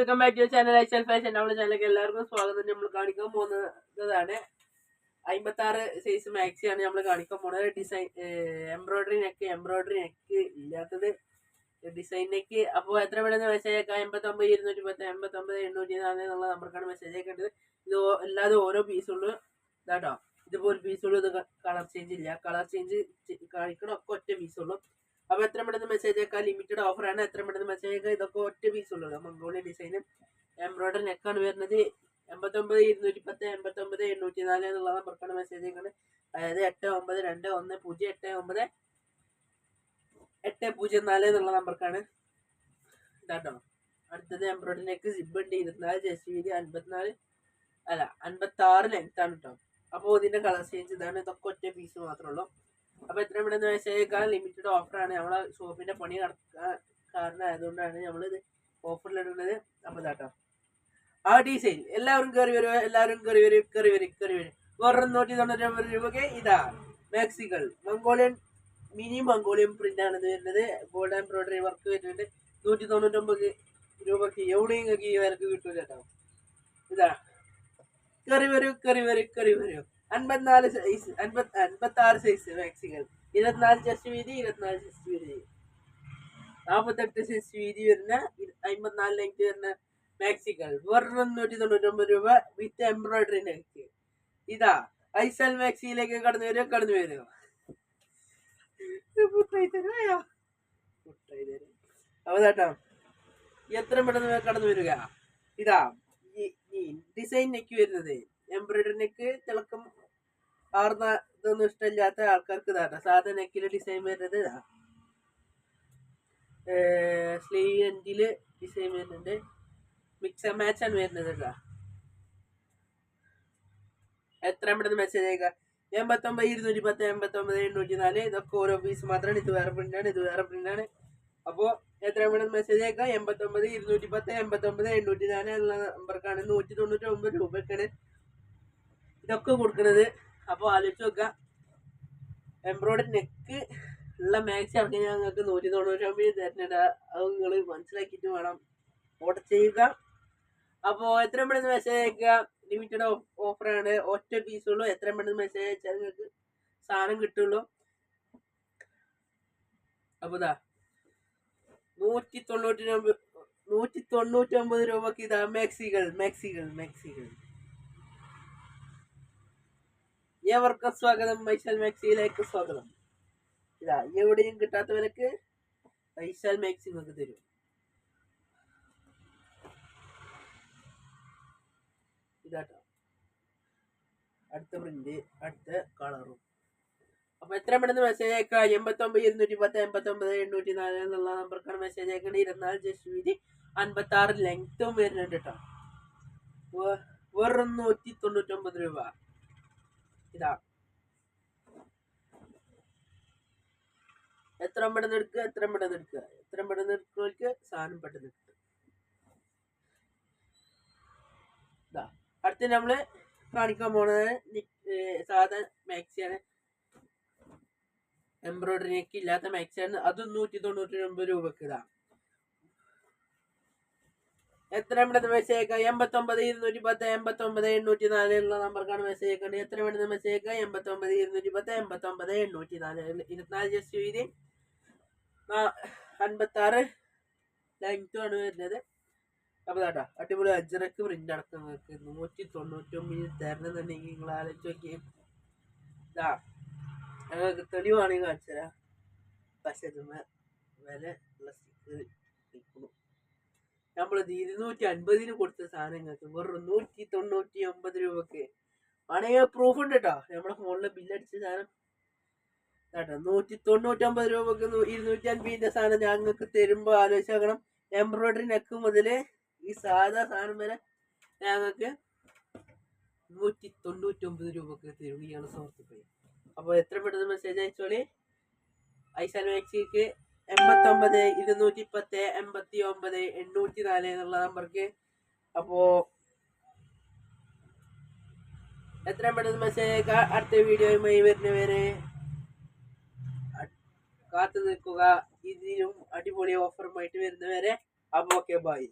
Welcome back to channel ഐ ഐസൽ fashion നമ്മുടെ ചാനലിലേക്ക് എല്ലാവർക്കും സ്വാഗതം. നമ്മൾ കാണിക്കാൻ പോകുന്നതാണ്. അമ്പത്തി ആറ് സൈസ് മാക്സി ആണ് നമ്മൾ കാണിക്കാൻ പോകുന്നത്. Design embroidery neck embroidery neck ഇല്ലാത്തത്. ഡിസൈൻ നെക്ക് അപ്പോൾ എത്ര വേണമെന്ന് മെസ്സേജ് അയക്കാം? എൺപത്തൊമ്പത് ഇരുന്നൂറ്റി പത്ത് എൺപത്തൊമ്പത് എണ്ണൂറ്റി നാല് എന്നുള്ള നമ്പർക്കാണ് മെസ്സേജ് അയക്കേണ്ടത്. ഇത് അല്ലാതെ ഓരോ പീസുള്ളൂ ഇതാട്ടോ. ഇതിപ്പോൾ ഒരു പീസുള്ളൂ ഇത് കളർ ചേഞ്ച് ഇല്ല. കളർ ചേഞ്ച് കാണിക്കണം ഒക്കെ ഒറ്റ പീസുള്ളൂ അപ്പോൾ എത്ര പെട്ടെന്ന് മെസ്സേജ് അയക്കാം. ലിമിറ്റഡ് ഓഫറാണ് എത്ര പെട്ടെന്ന് മെസ്സേജ് അയക്കാം. ഇതൊക്കെ ഒറ്റ പീസ് ഉള്ളത് മംഗോളിയ ഡിസൈനും എംബ്രോയിഡറി നെക്കാണ് വരുന്നത്. എൺപത്തൊമ്പത് ഇരുന്നൂറ്റി പത്ത് എൺപത്തൊമ്പത് എണ്ണൂറ്റി നാല് എന്നുള്ള നമ്പർക്കാണ് മെസ്സേജ് അയക്കുന്നത് അതായത് എട്ട് ഒമ്പത് രണ്ട് ഒന്ന് പൂജ്യം എട്ട് ഒമ്പത് എട്ട് പൂജ്യം നാല് എന്നുള്ള നമ്പർക്കാണ് ഇതാട്ടോ. അടുത്തത് എംബ്രോയിഡറി നെക്ക് സിബ് ഉണ്ട്. ഇരുപത്തിനാല് ജസ്റ്റ് വീതി അൻപത്തിനാല് അല്ല അൻപത്തി ആറ് ലെങ്ത് ആണ് കേട്ടോ അപ്പോൾ ഇതിന്റെ കളർ ചേഞ്ച് ഇതാണ്. ഇതൊക്കെ ഒറ്റ പീസ് മാത്രമേ ഉള്ളൂ. അപ്പോൾ എത്ര പെട്ടെന്ന് വെച്ചാൽ ലിമിറ്റഡ് ഓഫറാണ് നമ്മളെ ഷോപ്പിന്റെ പണി കാരണം ആയതുകൊണ്ടാണ് നമ്മളിത് ഓഫറിലിടുന്നത് അപ്പോൾ ഇതാട്ടോ ആ ഡിസൈൻ എല്ലാവരും കയറി വരും. എല്ലാവരും കയറി വരും. കയറി വരും. കയറി വരും. വെറും നൂറ്റി തൊണ്ണൂറ്റി ഒമ്പത് രൂപയ്ക്ക് ഇതാ. മാക്സികൾ മംഗോളിയൻ മിനി മംഗോളിയൻ പ്രിന്റ് ആണ് ഇത് വരുന്നത്. ഗോൾഡ് എംബ്രോയിഡറി വർക്ക് വരുന്നുണ്ട്. നൂറ്റി തൊണ്ണൂറ്റൊമ്പത് രൂപയ്ക്ക് എവിടെയും ഈ വിലക്ക് കിട്ടൂല കേട്ടോ ഇതാ. കറി വരൂ. കറി വരൂ. കറി വരൂ. അൻപത്തിനാല് സൈസ് അൻപത്തി ആറ് സൈസ് മാക്സികൾ ഇരുപത്തിനാല് ചെസ്റ്റ് വീതി ഇരുപത്തിനാല് ചെസ്റ്റ് വീതി. നാൽപ്പത്തെട്ട് സൈസ് വീതി വരുന്ന അമ്പത്തിനാല് ലെങ്ത് വരുന്ന മാക്സികൾ വെറും തൊണ്ണൂറ്റൊമ്പത് രൂപ വിത്ത് എംബ്രോയിഡറി നെക്ക് ഇതാ ഐസൽ മാക്സിയിലേക്ക് കടന്നു വരും കടന്നു വരും. അപ്പൊ എത്ര പെട്ടെന്ന് കടന്നു വരിക. ഇതാ ഡിസൈൻ നെക്ക് വരുന്നത്. എംബ്രോയിഡറി നെക്ക് തിളക്കം ആർന്ന ഇതൊന്നും ഇഷ്ടമില്ലാത്ത ആൾക്കാർക്ക് ഇതാണ്. സാധാ നെക്കിലെ ഡിസൈൻ വരുന്നത് ഇതാ. സ്ലീവ് എൻഡിൽ ഡിസൈൻ വരുന്നുണ്ട്. മിക്സ് ആൻഡ് മാച്ച് ആണ് വരുന്നത് ഇതാ. എത്ര പെട്ടെന്ന് മെസ്സേജ് അയക്കുക എൺപത്തൊമ്പത് ഇരുന്നൂറ്റി പത്ത് എൺപത്തൊമ്പത് എണ്ണൂറ്റി നാല് ഇതൊക്കെ ഓരോ പീസ് മാത്രമാണ് ഇത് വേറെ പ്രിന്റാണ് ഇത് വേറെ പ്രിന്റാണ് അപ്പോൾ എത്ര പെട്ടെന്ന് മെസ്സേജ് അയക്കുക എൺപത്തൊമ്പത് ഇരുന്നൂറ്റി പത്ത് എൺപത്തൊമ്പത് എണ്ണൂറ്റി നാല് എന്നുള്ള നമ്പർക്കാണ് നൂറ്റി തൊണ്ണൂറ്റി ഒമ്പത് രൂപയ്ക്കാണ് ഇതൊക്കെ കൊടുക്കുന്നത് അപ്പോൾ ആലോചിച്ച് നോക്കുക എംബ്രോയിഡറി നെക്ക് ഉള്ള മാക്സി ഇറക്കി നിങ്ങൾക്ക് നൂറ്റി തൊണ്ണൂറ്റി ഒമ്പത് തരുന്നുണ്ട് അത് നിങ്ങൾ മനസ്സിലാക്കിയിട്ട് വേണം. ഓർഡർ ചെയ്യുക. അപ്പോൾ എത്ര പെട്ടെന്ന് മെസ്സേജ് അയക്കുക ലിമിറ്റഡ് ഓഫറാണ് ഒറ്റ പീസുള്ളൂ എത്ര പെട്ടെന്ന് മെസ്സേജ് അയച്ചാൽ നിങ്ങൾക്ക് സാധനം കിട്ടുള്ളൂ. അപ്പോൾ ഇതാ നൂറ്റി തൊണ്ണൂറ്റി നൂറ്റി തൊണ്ണൂറ്റി ഒമ്പത് രൂപക്ക് ഇതാ മാക്സികൾ മാക്സികൾ മാക്സികൾ ഏവർക്കും സ്വാഗതം. മൈസൽ മാക്സിയിലേക്ക് സ്വാഗതം. ഇതാ എവിടെയും കിട്ടാത്ത വിലക്ക് മൈശാൽ മാക്സി നിങ്ങൾക്ക് തരും. ഇതാട്ടോ. അടുത്ത പ്രിന്റ് അടുത്ത കളറും അപ്പൊ എത്ര പെട്ടെന്ന് മെസ്സേജ് അയക്കുക? എൺപത്തൊമ്പത് ഇരുന്നൂറ്റി പത്ത് എൺപത്തൊമ്പത് എണ്ണൂറ്റി നാല് എന്നുള്ള നമ്പർക്കാണ് മെസ്സേജ് അയക്കേണ്ടത് ഇരുപത്തിനാല് ജസ്റ്റ് അൻപത്തി ആറ് ലെങ്ത്തും വരുന്നുണ്ട് കേട്ടോ വെറും നൂറ്റി തൊണ്ണൂറ്റൊമ്പത് രൂപ. ഇതാ. എത്ര പെട്ടെന്ന് എടുക്കുക എത്ര പെട്ടെന്ന് എടുക്കുക എത്ര പെട്ടെന്ന് എടുക്കുന്നവർക്ക് സാധനം പെട്ടെന്ന് കിട്ടും. ഇതാ. അടുത്ത് നമ്മൾ കാണിക്കാൻ പോണത് സാധാ മാക്സിയാണ്. എംബ്രോയിഡറി ഒക്കെ ഇല്ലാത്ത മാക്സിയാണ്. അതും നൂറ്റി തൊണ്ണൂറ്റി ഒമ്പത് രൂപക്ക് ഇതാ. എത്ര പെട്ടെന്ന് മെസ്സേജ് അയക്കാം? എൺപത്തൊമ്പത് ഇരുന്നൂറ്റി പത്ത് എൺപത്തൊമ്പത് എണ്ണൂറ്റി നാല് ഉള്ള നമ്പർക്കാണ് മെസ്സേജ് അയക്കേണ്ടത്. എത്ര പെട്ടെന്ന് മെസ്സേജ് അയക്കാം? എൺപത്തൊമ്പത് ഇരുന്നൂറ്റി പത്ത് എൺപത്തൊമ്പത് എണ്ണൂറ്റി നാല്. ഇരുപത്തിനാല് ജസ്റ്റ് വീതി. അൻപത്താറ്. ലെങ്ത്തും ആണ് വരുന്നത്. അപ്പോൾ കേട്ടോ അടിപൊളി അജറക്ക് പ്രിന്റ് അടക്കം നിങ്ങൾക്ക്. നൂറ്റി തൊണ്ണൂറ്റി ഒമ്പതിൽ തരണമെന്നുണ്ടെങ്കിൽ നിങ്ങൾ ആലോചിച്ച് നോക്കി ഇതാ ഞങ്ങൾക്ക് തെളിവാണെങ്കിൽ കാണിച്ചു തരാം പക്ഷെ വില ഉള്ള സ്റ്റിക്കർ നമ്മളിത് ഇരുന്നൂറ്റി അൻപതിന് കൊടുത്ത സാധനങ്ങൾക്ക് വെറും നൂറ്റി തൊണ്ണൂറ്റി ഒമ്പത് രൂപക്ക് ആണെങ്കിൽ പ്രൂഫ് ഉണ്ട് കേട്ടോ നമ്മുടെ ഫോണിൽ ബില്ലടിച്ച സാധനം. കേട്ടോ നൂറ്റി തൊണ്ണൂറ്റൊമ്പത് രൂപക്ക് നൂ- ഇരുന്നൂറ്റി അൻപതിന്റെ സാധനം ഞങ്ങൾക്ക് തരുമ്പോൾ ആലോചിച്ച് നോക്കണം. എംബ്രോയിഡറി നെക്ക് മുതൽ ഈ സാധാ സാധനം വരെ ഞങ്ങൾക്ക് നൂറ്റി തൊണ്ണൂറ്റൊമ്പത് രൂപക്ക് തരും ഇയാൾ സുഹൃത്തുക്കളെ. അപ്പോൾ എത്ര പെട്ടെന്ന് മെസ്സേജ് അയച്ചോളി? ഐസാൻ മാക്സിക്ക് എൺപത്തൊമ്പത് ഇരുന്നൂറ്റി പത്ത് എൺപത്തി ഒമ്പത് എണ്ണൂറ്റി നാല് എന്നുള്ള നമ്പർക്ക്. അപ്പോ എത്ര പെട്ടെന്ന് മെസ്സേജ് അയക്കുക. അടുത്ത വീഡിയോയുമായി വരുന്നവരെ കാത്തു നിൽക്കുക. ഇതിലും അടിപൊളി ഓഫറുമായിട്ട് വരുന്നവരെ. അപ്പോൾ ഓക്കെ ബൈ